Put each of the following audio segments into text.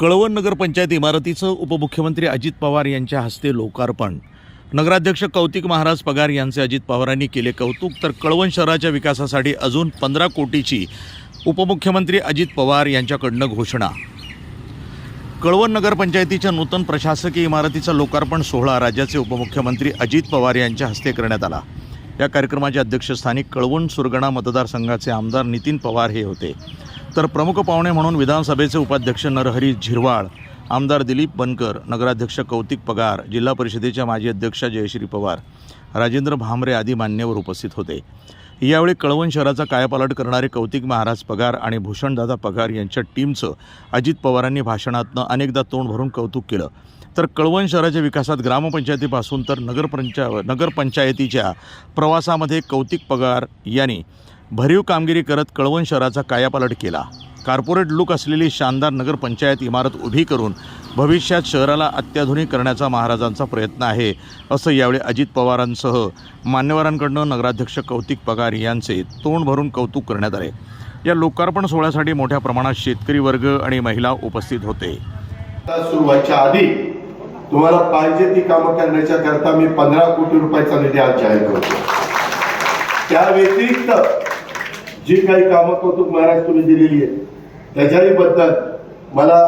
कळवण नगरपंचायत इमारतीचं उपमुख्यमंत्री अजित पवार यांच्या हस्ते लोकार्पण. नगराध्यक्ष कौतिक महाराज पगार यांचे अजित पवारांनी केले कौतुक तर कळवण शहराच्या विकासासाठी अजून पंधरा कोटीची उपमुख्यमंत्री अजित पवार यांच्याकडनं घोषणा. कळवण नगरपंचायतीच्या नूतन प्रशासकीय इमारतीचा लोकार्पण सोहळा राज्याचे उपमुख्यमंत्री अजित पवार यांच्या हस्ते करण्यात आला. या कार्यक्रमाचे अध्यक्षस्थानी कळवण सुरगणा मतदारसंघाचे आमदार नितीन पवार हे होते. तर प्रमुख पाहुणे म्हणून विधानसभेचे उपाध्यक्ष नरहरी झिरवाळ आमदार दिलीप बनकर नगराध्यक्ष कौतिक पगार जिल्हा परिषदेच्या माजी अध्यक्षा जयश्री पवार राजेंद्र भामरे आदी मान्यवर उपस्थित होते. यावेळी कळवण शहराचा कायापालट करणारे कौतिक महाराज पगार आणि भूषणदादा पगार यांच्या टीमचं अजित पवारांनी भाषणातनं अनेकदा तोंड भरून कौतुक केलं. तर कळवण शहराच्या विकासात ग्रामपंचायतीपासून तर नगरपंचा नगरपंचायतीच्या प्रवासामध्ये कौतिक पगार यांनी भरीव कामगिरी करत कळवण शहराचा कायापालट केला. कार्पोरेट लुक असलेली शानदार नगरपंचायत इमारत उभी करून भविष्यात शहराला अत्याधुनिक करण्याचा महाराजांचा प्रयत्न आहे असं यावेळी अजित पवारांसह मान्यवरांकडनं नगराध्यक्ष कौतिक पगार यांचे तोंड भरून कौतुक करण्यात आले. या लोकार्पण सोहळ्यासाठी मोठ्या प्रमाणात शेतकरी वर्ग आणि महिला उपस्थित होते. आता सुरू व्हायच्या आधी तुम्हाला पाहिजे ती कामं करण्याच्या करता मी पंधरा कोटी रुपयाचा निधी आज जाहीर करतो. त्या व्यतिरिक्त जी काही कामं कौतुक महाराज तुम्ही दिलेली आहे त्याच्याही बद्दल मला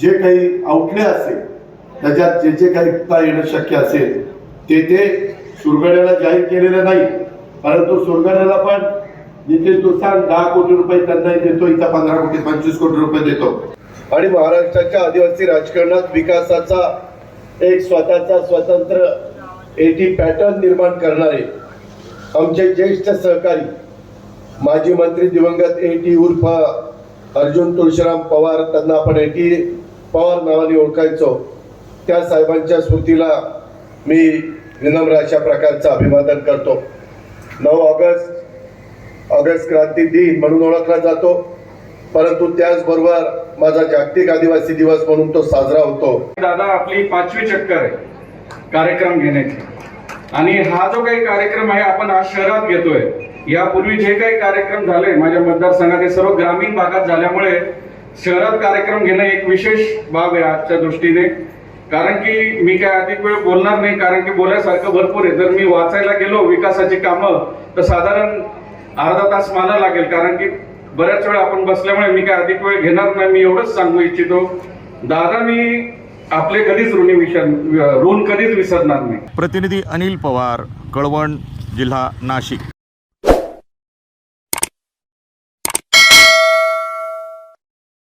जे काही आउटले असेल त्याच्यात जे जे काही येणं शक्य असेल ते ते सुरगड्याला जाहीर केलेलं नाही. परंतु सुरगड्याला पण नितीन दुसान दहा कोटी रुपये त्यांनाही देतो इथं पंधरा कोटी पंचवीस कोटी रुपये देतो. आणि महाराष्ट्राच्या आदिवासी राजकारणात विकासाचा एक स्वतःचा स्वतंत्र एटी पॅटर्न निर्माण करणारे आमचे ज्येष्ठ सहकारी माजी मंत्री दिवंगत एटी उर्फ अर्जुन तुळशीराम पवार त्यांना आपण एटी पवार नावाने ओळखायचो. त्या साहेबांच्या स्मृतीला मी विनम्र अशा प्रकारचं अभिवादन करतो. नऊ ऑगस्ट ऑगस्ट क्रांती दिन म्हणून ओळखला जातो. परंतु त्याचबरोबर माझा जागतिक आदिवासी दिवस म्हणून तो साजरा होतो. दादा आपली पाचवी चक्कर आहे कार्यक्रम घेण्याची. आणि हा जो काही कार्यक्रम आहे आपण आज शहरात घेतोय. यापूर्वी जे काही कार्यक्रम झाले माझ्या मतदारसंघात हे सर्व ग्रामीण भागात झाल्यामुळे शहरात कार्यक्रम घेणं एक विशेष बाब आहे आजच्या दृष्टीने. कारण की मी काय अधिक वेळ बोलणार नाही कारण की बोलायसारखं भरपूर आहे. जर मी वाचायला गेलो विकासाची कामं तर साधारण अर्धा तास मला लागेल. कारण की बऱ्याच वेळा आपण बसल्यामुळे मी काय अधिक वेळ घेणार नाही मी एवढंच सांगू इच्छितो. दादा मी आपले कधीच ऋणी विसर ऋण कधीच विसरणार नाही. प्रतिनिधी अनिल पवार कळवण जिल्हा नाशिक.